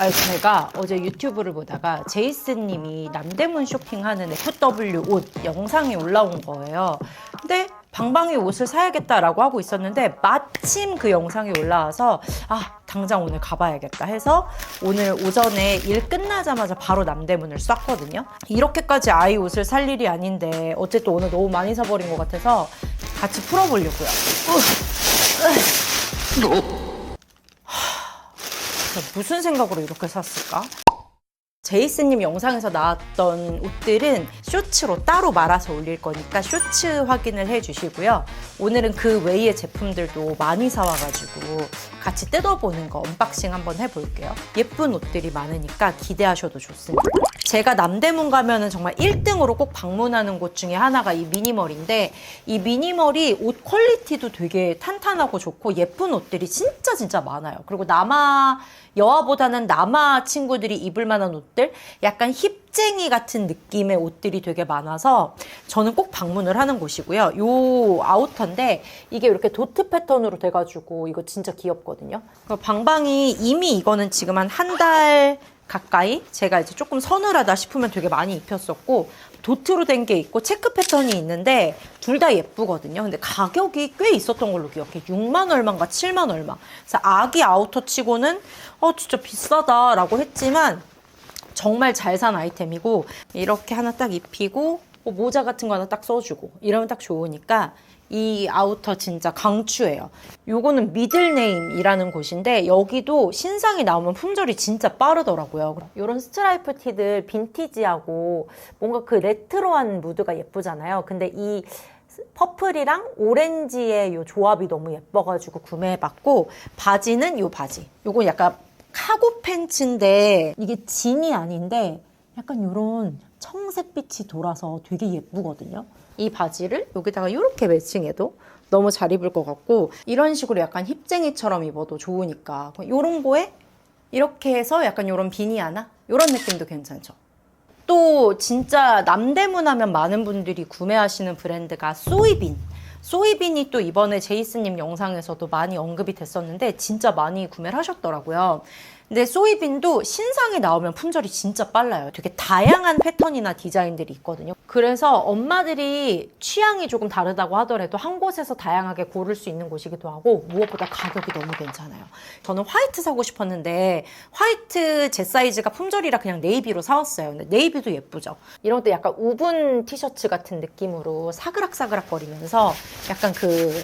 아, 제가 어제 유튜브를 보다가 제이슨님이 남대문 쇼핑하는 FW 옷 영상이 올라온 거예요. 근데 방방이 옷을 사야겠다라고 하고 있었는데 마침 그 영상이 올라와서 아 당장 오늘 가봐야겠다 해서 오늘 오전에 일 끝나자마자 바로 남대문을 쐈거든요. 이렇게까지 아이 옷을 살 일이 아닌데 어쨌든 오늘 너무 많이 사버린 것 같아서 같이 풀어보려고요. 그래서 무슨 생각으로 이렇게 샀을까? 제이슨님 영상에서 나왔던 옷들은 쇼츠로 따로 말아서 올릴 거니까 쇼츠 확인을 해주시고요. 오늘은 그 외의 제품들도 많이 사와가지고 같이 뜯어보는 거 언박싱 한번 해볼게요. 예쁜 옷들이 많으니까 기대하셔도 좋습니다. 제가 남대문 가면은 정말 1등으로 꼭 방문하는 곳 중에 하나가 이 미니멀인데 이 미니멀이 옷 퀄리티도 되게 탄탄하고 좋고 예쁜 옷들이 진짜 진짜 많아요. 그리고 남아 여아보다는 남아 친구들이 입을 만한 옷들 약간 힙쟁이 같은 느낌의 옷들이 되게 많아서 저는 꼭 방문을 하는 곳이고요. 요 아우터인데 이게 이렇게 도트 패턴으로 돼가지고 이거 진짜 귀엽거든요. 방방이 이미 이거는 지금 한 한 달 가까이 제가 이제 조금 서늘하다 싶으면 되게 많이 입혔었고 도트로 된 게 있고 체크 패턴이 있는데 둘 다 예쁘거든요. 근데 가격이 꽤 있었던 걸로 기억해. 6만 얼마인가 7만 얼마. 그래서 아기 아우터 치고는 어 진짜 비싸다라고 했지만 정말 잘 산 아이템이고 이렇게 하나 딱 입히고 뭐 모자 같은 거 하나 딱 써주고 이러면 딱 좋으니까 이 아우터 진짜 강추해요. 요거는 미들네임이라는 곳인데 여기도 신상이 나오면 품절이 진짜 빠르더라고요. 이런 스트라이프 티들 빈티지하고 뭔가 그 레트로한 무드가 예쁘잖아요. 근데 이 퍼플이랑 오렌지의 요 조합이 너무 예뻐가지고 구매해봤고 바지는 요 바지. 요거 약간 카고 팬츠인데 이게 진이 아닌데 약간 요런 청색빛이 돌아서 되게 예쁘거든요. 이 바지를 여기다가 이렇게 매칭해도 너무 잘 입을 것 같고 이런 식으로 약간 힙쟁이처럼 입어도 좋으니까 이런 거에 이렇게 해서 약간 이런 비니 하나 이런 느낌도 괜찮죠. 또 진짜 남대문 하면 많은 분들이 구매하시는 브랜드가 소이빈. 소이빈이 또 이번에 제이슨님 영상에서도 많이 언급이 됐었는데 진짜 많이 구매를 하셨더라고요. 근데 소이빈도 신상이 나오면 품절이 진짜 빨라요. 되게 다양한 패턴이나 디자인들이 있거든요. 그래서 엄마들이 취향이 조금 다르다고 하더라도 한 곳에서 다양하게 고를 수 있는 곳이기도 하고 무엇보다 가격이 너무 괜찮아요. 저는 화이트 사고 싶었는데 화이트 제 사이즈가 품절이라 그냥 네이비로 사왔어요. 근데 네이비도 예쁘죠. 이런 것도 약간 우분 티셔츠 같은 느낌으로 사그락사그락 거리면서 약간 그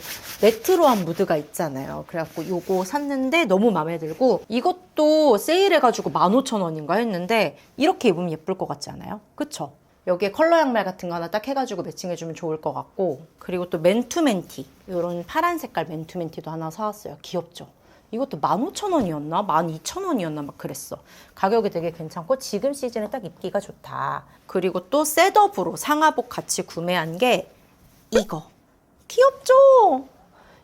레트로한 무드가 있잖아요. 그래갖고 요거 샀는데 너무 마음에 들고 이것도 세일해가지고 15,000원인가 했는데 이렇게 입으면 예쁠 것 같지 않아요? 그쵸? 여기에 컬러 양말 같은 거 하나 딱 해가지고 매칭해주면 좋을 것 같고 그리고 또 맨투맨티 이런 파란 색깔 맨투맨티도 하나 사왔어요. 귀엽죠? 이것도 15,000원이었나? 12,000원이었나? 막 그랬어. 가격이 되게 괜찮고 지금 시즌에 딱 입기가 좋다. 그리고 또 셋업으로 상하복 같이 구매한 게 이거. 귀엽죠?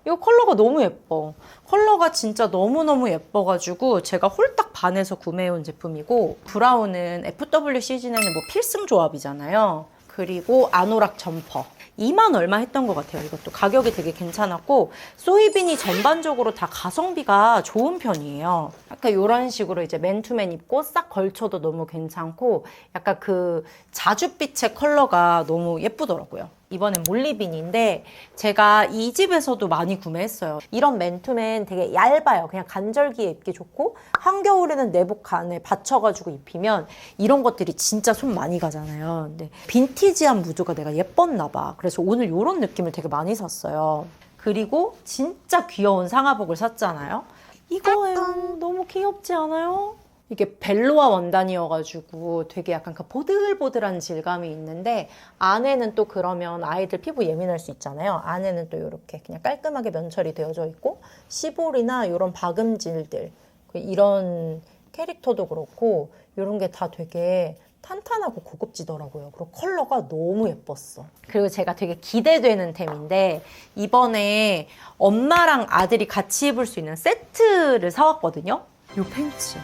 이거 컬러가 너무 예뻐. 컬러가 진짜 너무너무 예뻐가지고 제가 홀딱 반해서 구매해온 제품이고 브라운은 FW 시즌에는 뭐 필승 조합이잖아요. 그리고 아노락 점퍼. 2만 얼마 했던 것 같아요. 이것도 가격이 되게 괜찮았고 소이빈이 전반적으로 다 가성비가 좋은 편이에요. 약간 이런 식으로 이제 맨투맨 입고 싹 걸쳐도 너무 괜찮고 약간 그 자줏빛의 컬러가 너무 예쁘더라고요. 이번엔 몰리빈인데 제가 이 집에서도 많이 구매했어요. 이런 맨투맨 되게 얇아요. 그냥 간절기에 입기 좋고 한겨울에는 내복 안에 받쳐가지고 입히면 이런 것들이 진짜 손 많이 가잖아요. 근데 빈티지한 무드가 내가 예뻤나 봐. 그래서 오늘 이런 느낌을 되게 많이 샀어요. 그리고 진짜 귀여운 상하복을 샀잖아요. 이거예요. 너무 귀엽지 않아요? 이게 벨로아 원단이어가지고 되게 약간 그 보들보들한 질감이 있는데 안에는 또 그러면 아이들 피부 예민할 수 있잖아요. 안에는 또 이렇게 그냥 깔끔하게 면처리 되어져 있고 시볼이나 이런 박음질들 그 이런 캐릭터도 그렇고 이런 게 다 되게 탄탄하고 고급지더라고요. 그리고 컬러가 너무 예뻤어. 그리고 제가 되게 기대되는 템인데 이번에 엄마랑 아들이 같이 입을 수 있는 세트를 사왔거든요. 이 팬츠.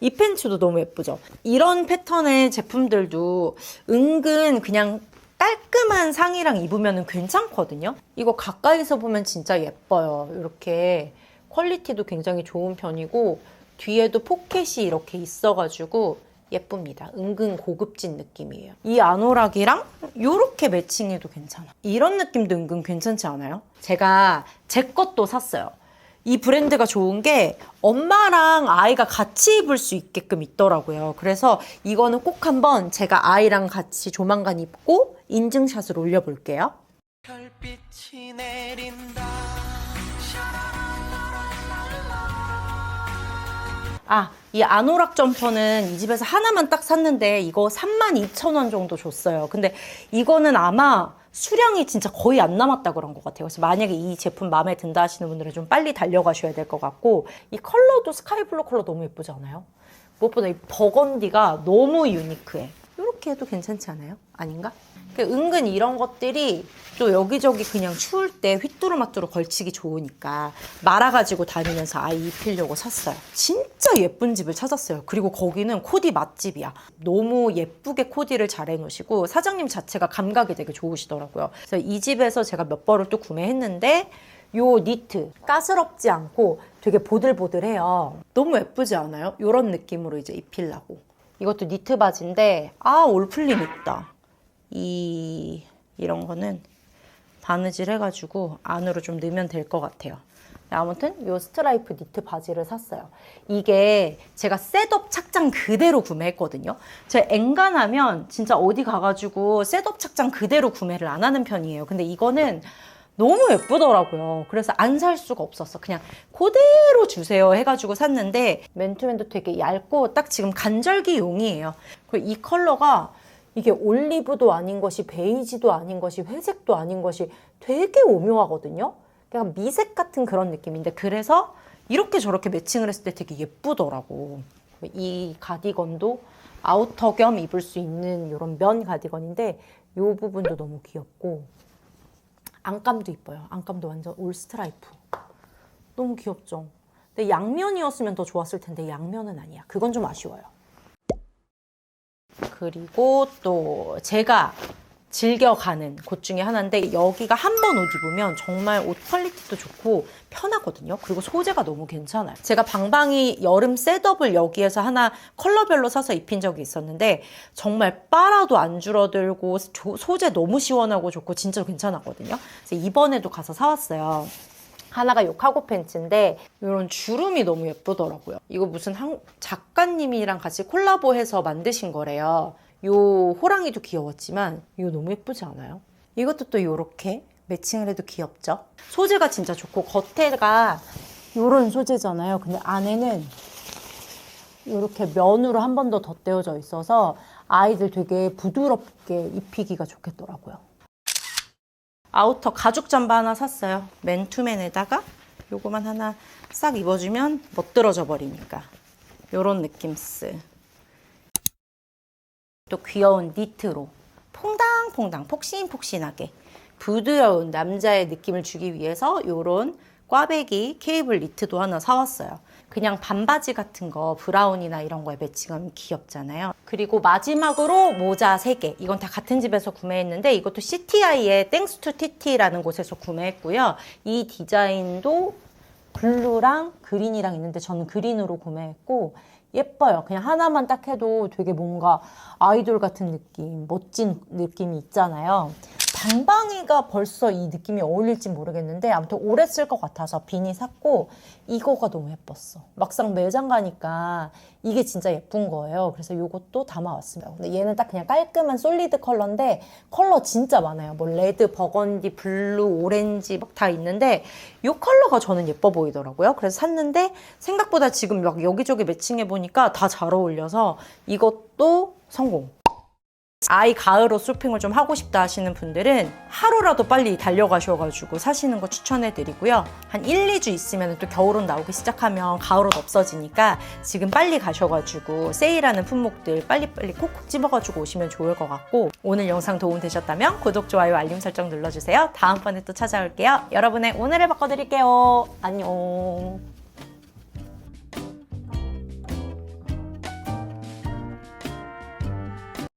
이 팬츠도 너무 예쁘죠? 이런 패턴의 제품들도 은근 그냥 깔끔한 상의랑 입으면 괜찮거든요? 이거 가까이서 보면 진짜 예뻐요. 이렇게 퀄리티도 굉장히 좋은 편이고 뒤에도 포켓이 이렇게 있어가지고 예쁩니다. 은근 고급진 느낌이에요. 이 아노락이랑 이렇게 매칭해도 괜찮아. 이런 느낌도 은근 괜찮지 않아요? 제가 제 것도 샀어요. 이 브랜드가 좋은 게 엄마랑 아이가 같이 입을 수 있게끔 있더라고요. 그래서 이거는 꼭 한번 제가 아이랑 같이 조만간 입고 인증샷을 올려볼게요. 별빛이 내린다 아, 이 아노락 점퍼는 이 집에서 하나만 딱 샀는데 이거 32,000원 정도 줬어요. 근데 이거는 아마 수량이 진짜 거의 안 남았다 그런 것 같아요. 그래서 만약에 이 제품 마음에 든다 하시는 분들은 좀 빨리 달려가셔야 될 것 같고 이 컬러도 스카이 블루 컬러 너무 예쁘지 않아요? 무엇보다 이 버건디가 너무 유니크해. 이렇게 해도 괜찮지 않아요? 아닌가? 그 은근 이런 것들이 또 여기저기 그냥 추울 때 휘뚜루마뚜루 걸치기 좋으니까 말아가지고 다니면서 아이 입히려고 샀어요. 진짜 예쁜 집을 찾았어요. 그리고 거기는 코디 맛집이야. 너무 예쁘게 코디를 잘 해놓으시고 사장님 자체가 감각이 되게 좋으시더라고요. 그래서 이 집에서 제가 몇 벌을 또 구매했는데 요 니트 까스럽지 않고 되게 보들보들해요. 너무 예쁘지 않아요? 이런 느낌으로 이제 입히려고. 이것도 니트 바지인데 아 올플림 있다. 이 이런 거는 바느질 해가지고 안으로 좀 넣으면 될 것 같아요. 아무튼 요 스트라이프 니트 바지를 샀어요. 이게 제가 셋업 착장 그대로 구매했거든요. 제가 엔간하면 진짜 어디 가가지고 셋업 착장 그대로 구매를 안 하는 편이에요. 근데 이거는 너무 예쁘더라고요. 그래서 안 살 수가 없었어. 그냥 그대로 주세요 해가지고 샀는데 맨투맨도 되게 얇고 딱 지금 간절기 용이에요. 그리고 이 컬러가 이게 올리브도 아닌 것이 베이지도 아닌 것이 회색도 아닌 것이 되게 오묘하거든요. 그냥 미색 같은 그런 느낌인데 그래서 이렇게 저렇게 매칭을 했을 때 되게 예쁘더라고. 이 가디건도 아우터 겸 입을 수 있는 이런 면 가디건인데 이 부분도 너무 귀엽고 안감도 이뻐요. 안감도 완전 올 스트라이프. 너무 귀엽죠? 근데 양면이었으면 더 좋았을 텐데 양면은 아니야. 그건 좀 아쉬워요. 그리고 또 제가 즐겨가는 곳 중에 하나인데 여기가 한 번 옷 입으면 정말 옷 퀄리티도 좋고 편하거든요. 그리고 소재가 너무 괜찮아요. 제가 방방이 여름 셋업을 여기에서 하나 컬러별로 사서 입힌 적이 있었는데 정말 빨아도 안 줄어들고 조- 소재 너무 시원하고 좋고 진짜 괜찮았거든요. 그래서 이번에도 가서 사왔어요. 하나가 요 카고 팬츠인데 이런 주름이 너무 예쁘더라고요. 이거 무슨 한 작가님이랑 같이 콜라보해서 만드신 거래요. 요 호랑이도 귀여웠지만 이거 너무 예쁘지 않아요? 이것도 또 요렇게 매칭을 해도 귀엽죠? 소재가 진짜 좋고 겉에가 요런 소재잖아요. 근데 안에는 이렇게 면으로 한 번 더 덧대어져 있어서 아이들 되게 부드럽게 입히기가 좋겠더라고요. 아우터 가죽 잠바 하나 샀어요. 맨투맨에다가 요거만 하나 싹 입어주면 멋들어져 버리니까. 요런 느낌스. 또 귀여운 니트로 퐁당퐁당 폭신폭신하게 부드러운 남자의 느낌을 주기 위해서 요런 꽈배기 케이블 니트도 하나 사왔어요. 그냥 반바지 같은 거 브라운이나 이런 거에 매칭하면 귀엽잖아요. 그리고 마지막으로 모자 3개. 이건 다 같은 집에서 구매했는데 이것도 CTI의 땡스 투 TT라는 곳에서 구매했고요. 이 디자인도 블루랑 그린이랑 있는데 저는 그린으로 구매했고 예뻐요. 그냥 하나만 딱 해도 되게 뭔가 아이돌 같은 느낌, 멋진 느낌이 있잖아요. 방방이가 벌써 이 느낌이 어울릴지 모르겠는데 아무튼 오래 쓸 것 같아서 비니 샀고 이거가 너무 예뻤어. 막상 매장 가니까 이게 진짜 예쁜 거예요. 그래서 이것도 담아왔습니다. 근데 얘는 딱 그냥 깔끔한 솔리드 컬러인데 컬러 진짜 많아요. 뭐 레드, 버건디, 블루, 오렌지 막 다 있는데 이 컬러가 저는 예뻐 보이더라고요. 그래서 샀는데 생각보다 지금 막 여기저기 매칭해 보니까 다 잘 어울려서 이것도 성공. 아이 가을 옷 쇼핑을 좀 하고 싶다 하시는 분들은 하루라도 빨리 달려가셔가지고 사시는 거 추천해 드리고요. 한 1, 2주 있으면 또 겨울옷 나오기 시작하면 가을옷 없어지니까 지금 빨리 가셔가지고 세일하는 품목들 빨리빨리 콕콕 집어가지고 오시면 좋을 것 같고 오늘 영상 도움 되셨다면 구독, 좋아요, 알림 설정 눌러주세요. 다음번에 또 찾아올게요. 여러분의 오늘을 바꿔드릴게요. 안녕.